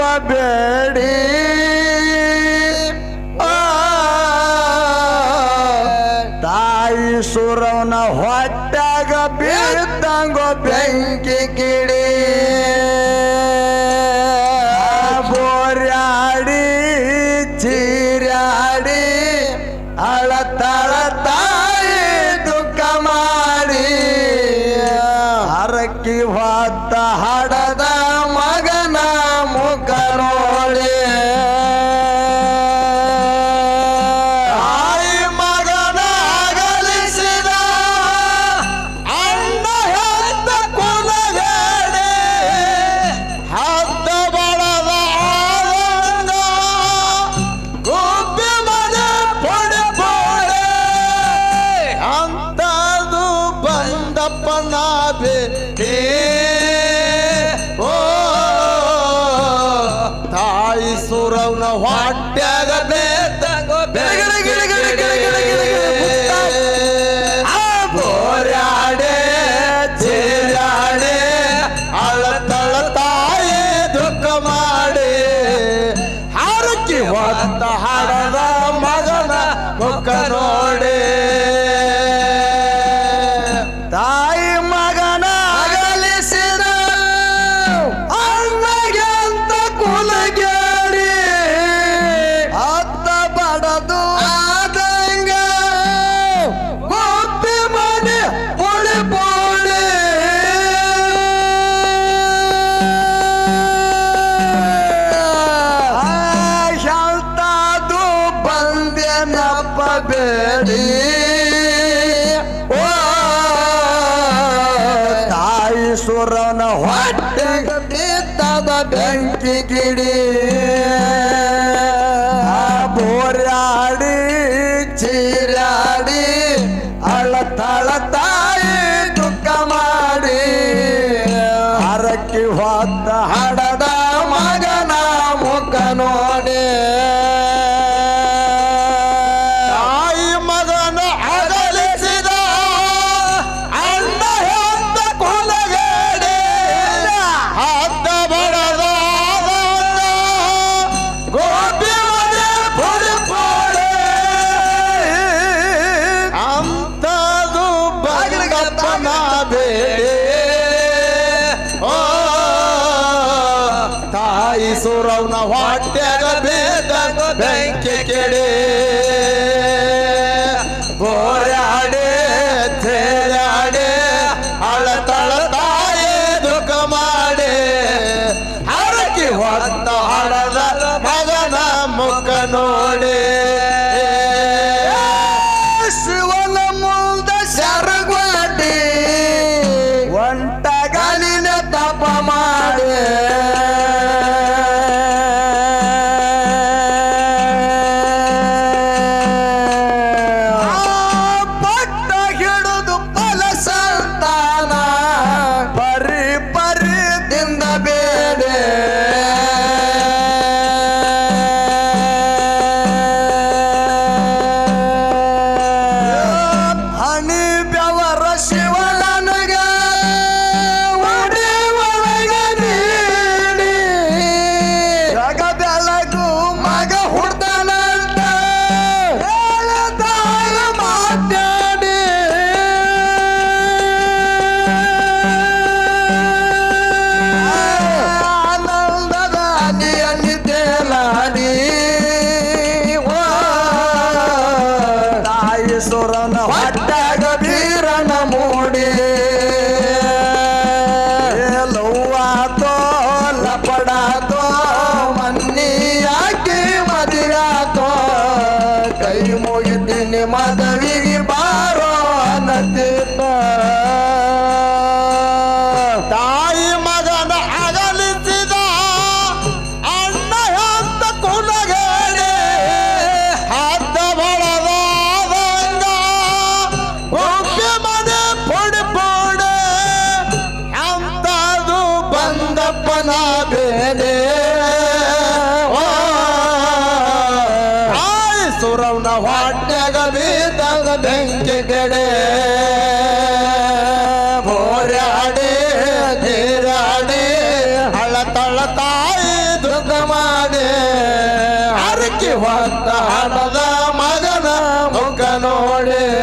ತಪ್ಪಬೇಡಿ ತಾಯಿ ಸುರವನ ಹೊಟ್ಟಾಗ ಬೀಳ್ತಂಗೋ ಬೆಂಕಿ ಕಿಡಿ ಪದವಿಗೆ ಬಾರೋ ಅನ್ನದಿಂದ ನೋಡಿ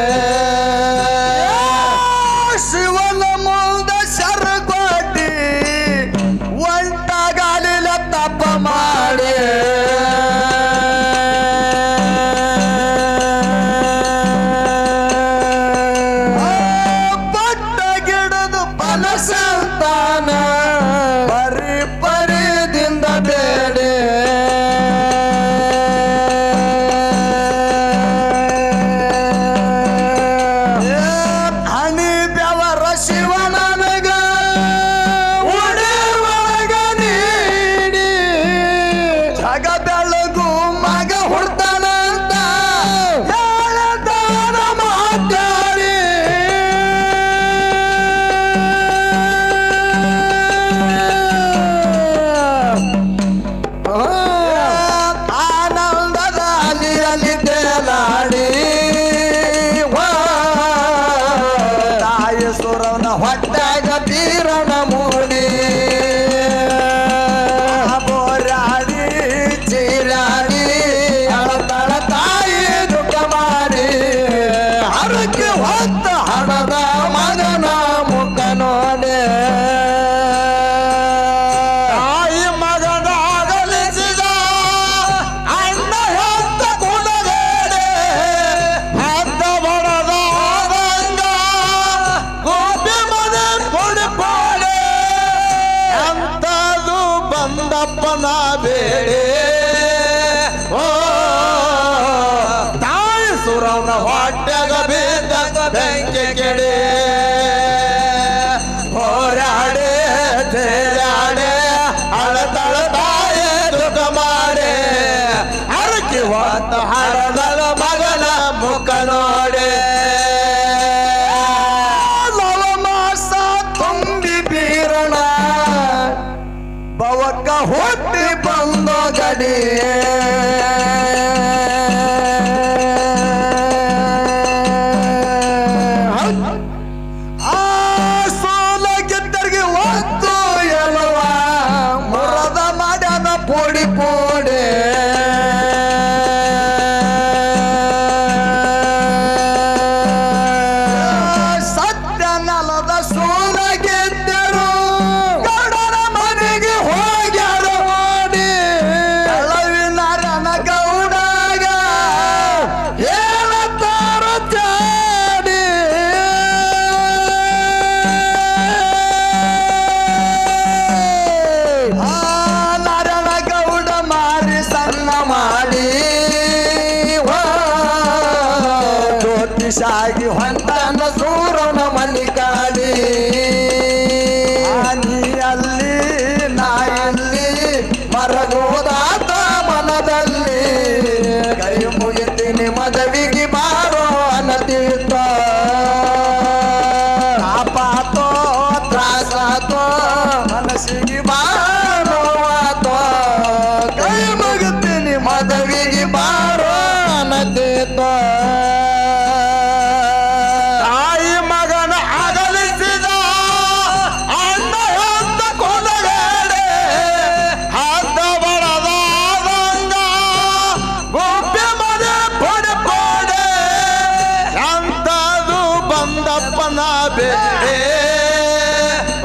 ಜ್ಯೋತಿಷಾಗಿ ಹೊಂಟನ ಸೂರನ ಮಲ್ಲಿಕಾಡಿ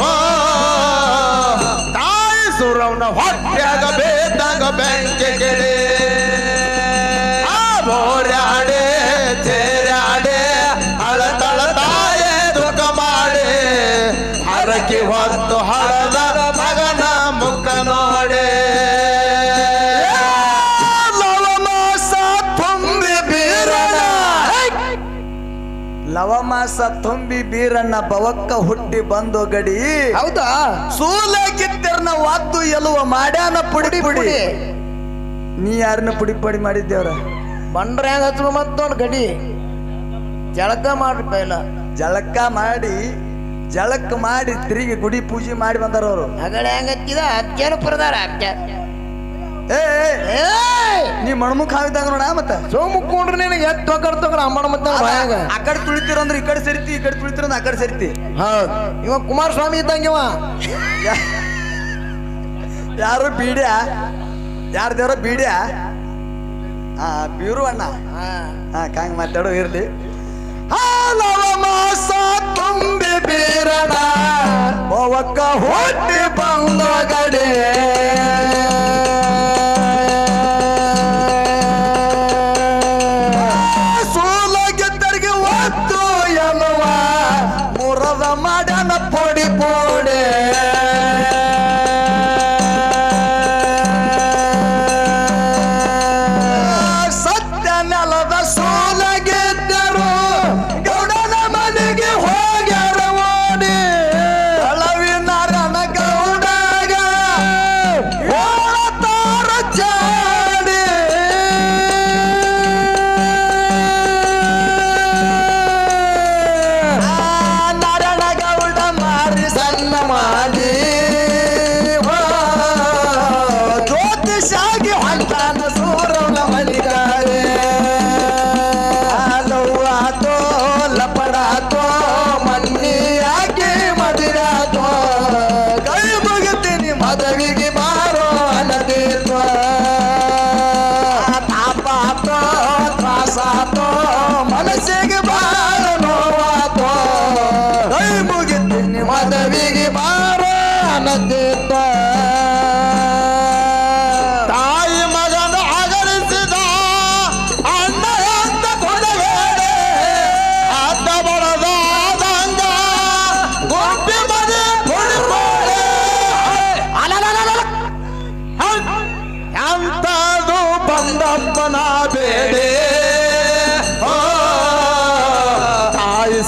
ಓ ತಾಯಿ ಸುರವನ ಹೊಟ್ಯಾಗ ಬೇತಾಗ ಬೆಂಕಿ ಕೆಡೆ ಆ ಬೋರ್ಯಾಡೆ ತೇರ್ಯಾಡೆ ಅಳತಳ ತಾಯೇ ದುಃಖ ಮಾಡಿ ಹರಕಿ ಹೊತ್ತು ಹಳದ ಮಗನ ಮುಖ ನೋಡೆ ಲವಮಾಸ ತುಂಬಿ ಬೀರಣ್ಣ ಬವಕ್ಕ ಹುಟ್ಟಿ ಬಂದು ಗಡಿ. ಹೌದಾ? ಸೂಲಾಗಿದ್ದರ್ನ ವಾದ್ದು ಎಲುವ ಮಾಡ್ಯಾನ ಪುಡಿ ಪುಡಿ. ನೀ ಯಾರನ್ನ ಪುಡಿ ಪುಡಿ ಮಾಡಿದ್ದೇವ್ರ? ಬಂಡ್ರ ಹೆಂಗ ಹಚ್ಚ ಮತ್ತೊಂದು ಗಡಿ. ಜಳಕ ಮಾಡ್ರಿ ಪೈಲ. ಜಳಕ ಮಾಡಿ ಜಳಕ ಮಾಡಿ ತಿರುಗಿ ಗುಡಿ ಪೂಜೆ ಮಾಡಿ ಬಂದಾರ ಅವರು. ಹೆಂಗ ಹಚ್ಚಿದ? ಅಕ್ಕೇನು ಪುರದಾರ ಅಕ್ಕ? ಏ! ನೀ ಮಣ್ಮುಖ ಆಗಿದ್ದಾಗ ನೋಡ ಮತ್ತ. ಸೋಮು ಕೊಂಡ್ರೆ ನಿನಗೆ ಎತ್ ತೊಗರ್ ತಗೊಂಡ ಅಮ್ಮನ ಮತ್ತೆ ಬಾಯಾಗ. ಆ ಕಡೆ ತುಳಿತಿರಂದ್ರೆ ಈ ಕಡೆ ಸರಿತಿ ಈ ಕಡೆ ತುಳಿತೀರ ಅಂದ್ರೆ ಆ ಕಡೆ ಸರಿತಿ. ಹೌದು. ಇವ ಕುಮಾರಸ್ವಾಮಿ ಇದ್ದಂಗೆ ಇವ. ಯಾರು ಬೀಡ್ಯ? ಯಾರ ದೇವ್ರ ಬೀಡ್ಯ? ಹಾ ಬೀರು ಅಣ್ಣ. ಹಾ. ಕಾಂಗ್ ಮಾತಾಡೋ ಇರ್ಲಿ. ಹಾಲವ ಮಾಸ ತುಂಬಿ ಬೀರಣ ಹೊಟ್ಟಿ ಬಂದ ಗಡೆ.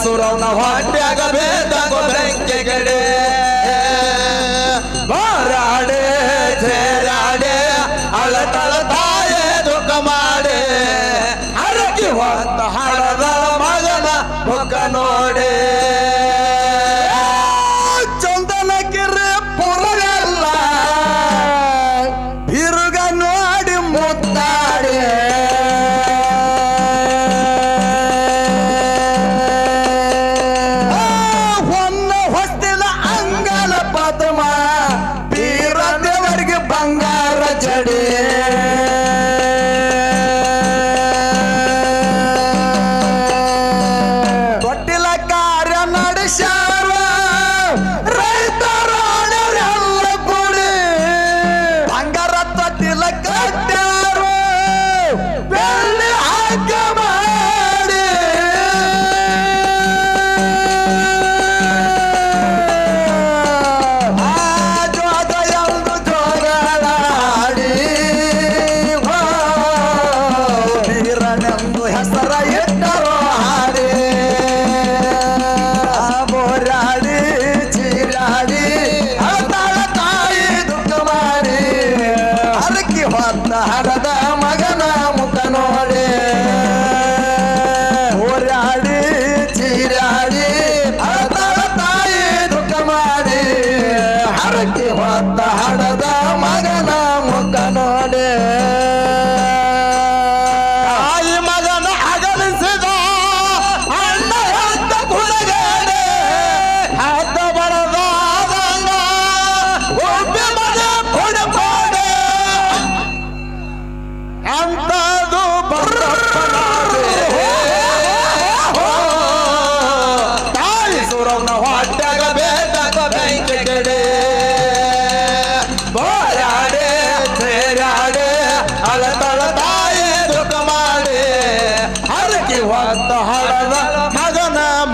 ತಾಯಿ ಸುರವನ ಹೊಟ್ಯಾಗ ಬೇದಗೋ ಬೆಂಕಿ ಗಡೆ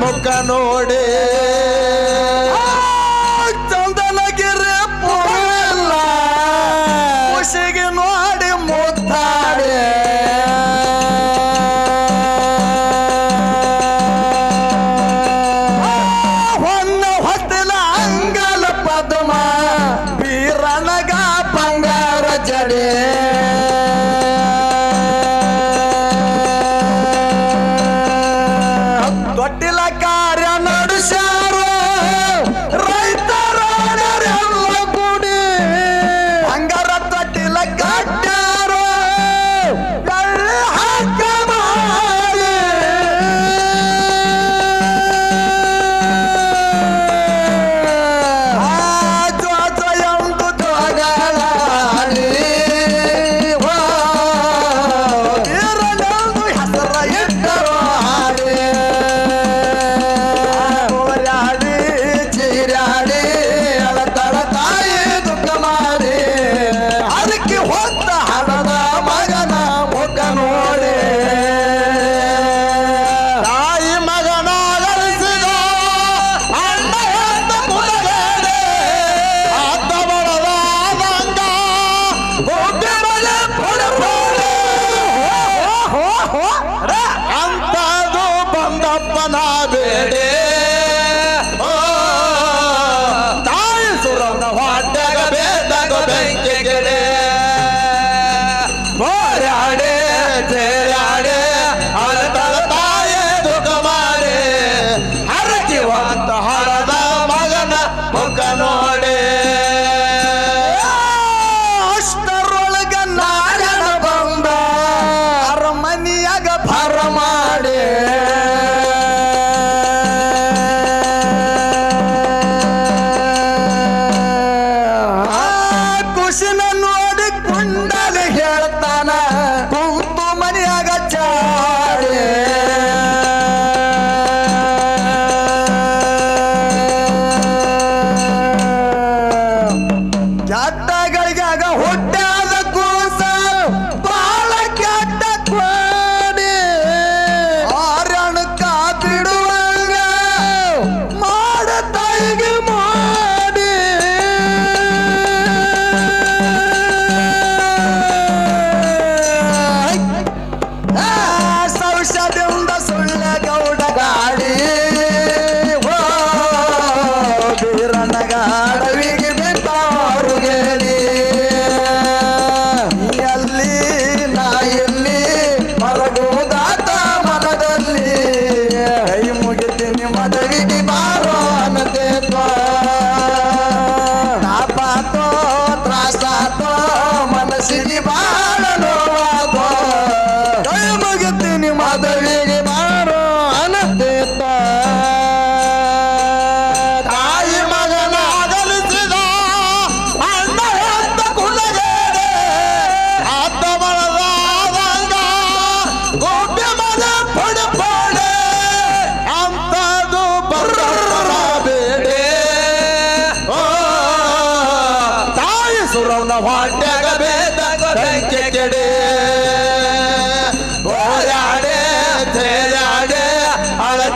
ಮುಖ ನೋಡಿ.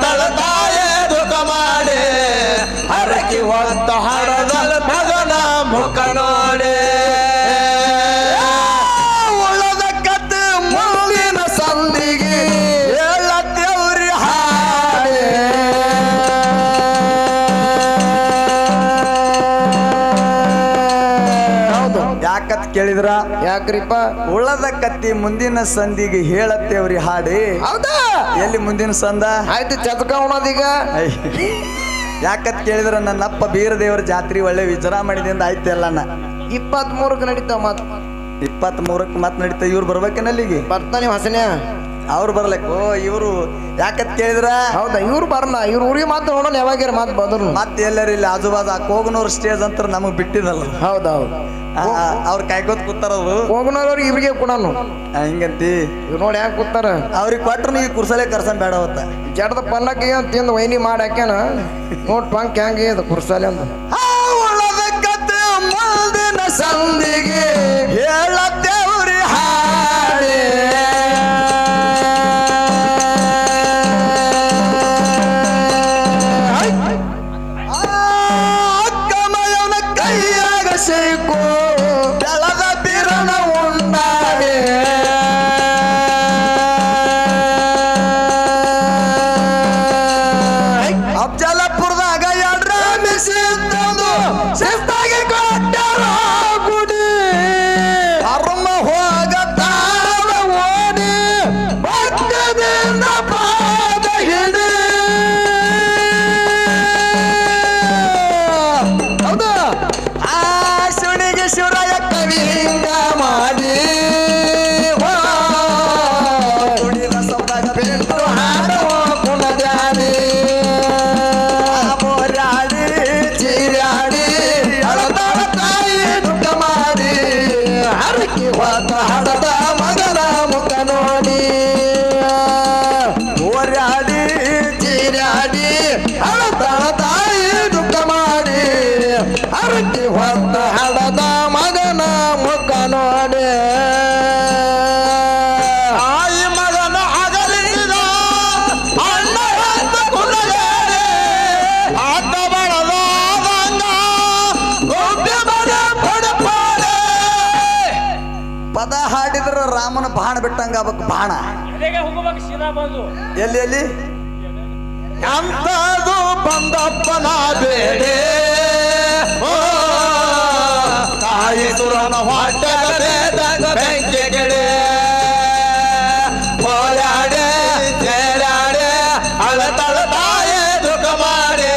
ತಳತಾಯೇ ದುಃಖ ಮಾಡಿ ಹರಕಿ ಹೊತ್ತ ಹರದಲ್ ಮಗನ ಮುಖ ನೋಡಿ. ಉಳದ ಹಾಡೆ. ಕೇಳಿದ್ರ? ಯಾಕ್ರಿಪ್ಪ? ಉಳದ ಕತ್ತಿ ಮುಂದಿನ ಸಂದಿಗೆ ಹೇಳತ್ತೇವ್ರಿ ಹಾಡಿ. ಹೌದಾ? ಎಲ್ಲಿ ಮುಂದಿನ ಸಂದ? ಆಯ್ತು ಚತಕ ಉಣೋದೀಗ. ಯಾಕತ್ ಕೇಳಿದ್ರ ನನ್ನಪ್ಪ ಬೀರದೇವರ ಜಾತ್ರೆ ಒಳ್ಳೆ ವಿಜೃಂಭಣೆಯಿಂದ ಆಯ್ತು ಎಲ್ಲನ. ಇಪ್ಪತ್ ಮೂರಕ್ಕೆ ನಡೀತಾವ ಮತ್. ಇಪ್ಪತ್ ಮೂರಕ್ಕೆ ಮತ್ ನಡೀತಾ ಇವ್ರು ಬರ್ಬೇಕೇನ ಅಲ್ಲಿಗೆ? ಬರ್ತಾನೆ ಹಸನ ಅವ್ರು ಬರ್ಲಕ್. ಓ ಇವರು ಯಾಕತ್ ಕೇಳಿದ್ರ? ಹೌದಾ ಇವ್ರು ಬರಲ್ಲ ಇವ್ರ ಊರಿಗೆ ಮಾತ್ರ ನೋಡೋಣ ಯಾವಾಗ್ಯಾರ ಮಾತು ಬಂದ್ರು. ಮತ್ತೆ ಎಲ್ಲರೂ ಇಲ್ಲಿ ಆಜು ಬಾಜು ಆ ಕೋಗನೂರ್ ಸ್ಟೇಜ್ ಅಂತ ನಮಗ್ ಬಿಟ್ಟಿದಲ್ಲ. ಹೌದೌದು. ಅವ್ರ ಕಾಯ್ಕೋತ್ ಕೂತಾರದು ಹೋಗ್ನವ್ರಿಗೆ ಇವ್ರಿಗೆ ಕೊಡೋನು. ಹಿಂಗಂತಿ. ಇವ್ರು ನೋಡಿ ಯಾಕೆ ಕೂತಾರ? ಅವ್ರಿಗೆ ಕೊಟ್ರು ನೀವು ಕುರ್ಸಲೆ ಕರ್ಸನ್ ಬೇಡ ಅವತ್ತ. ಜಡದ ಪಲ್ಲಕ್ಕೆ ಏನ್ ತಿಂದು ವೈನಿ ಮಾಡಿ ಹಾಕ್ಯಾನ? ನೋಡ್ ಪಂಕ್ ಹೆಂಗೆ ಇದು ಕುರ್ಸಲೆ ಅಂತ ಸಂದಿಗೆ ಹೇಳತ್ತೇವ್ರಿ ಚೀರಾಡಿ ಅಳತಾಳ ತಾಯಿ ದುಃಖ ಮಾಡಿ ಅರಟಿ ಹೊತ್ತ ಹಳದ ಮಗನ ಮುಖ ನೋಡಿ. ತಾಯಿ ಮಗನ ಅಣ್ಣ ಕುಲಗೇರಿ ಪದ ಹಾಡಿದ್ರ ರಾಮನ ಬಾಣ ಬಿಟ್ಟಂಗ ಬಾಣ. ಎದೆಗೆ ಹೋಗ್ಬೇಕು ಸೀದಾ ಬಂದು? ಎಲ್ಲಿ ಎಲ್ಲಿ? ಅಂತದು ಬಂದಪ್ಪನ ಬೇಡೆ ತಾಯಿ ಸುರನ ಹೊಟ್ಟೆಗ ಬೇದಾಗ ಬೆಂಕಿ ಗಿಡೆ ಹೋರಾಡೆ ತೇರಾಡೆ ಅಳತಳ ತಾಯಿ ದುಃಖ ಮಾಡಿ.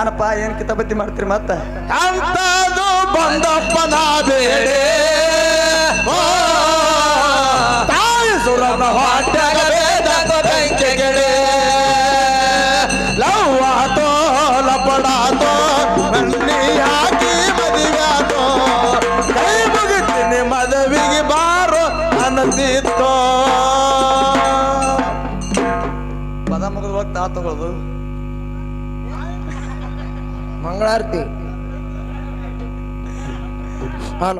ಯಾನಪ್ಪ ಏನ್ ಕಿತಾಬತ್ತಿ ಮಾಡ್ತೀರಿ ಮತ್ತ? ಅಂತದು ಬಂದಪ್ಪನ ಬೇಡೆ. ಪದ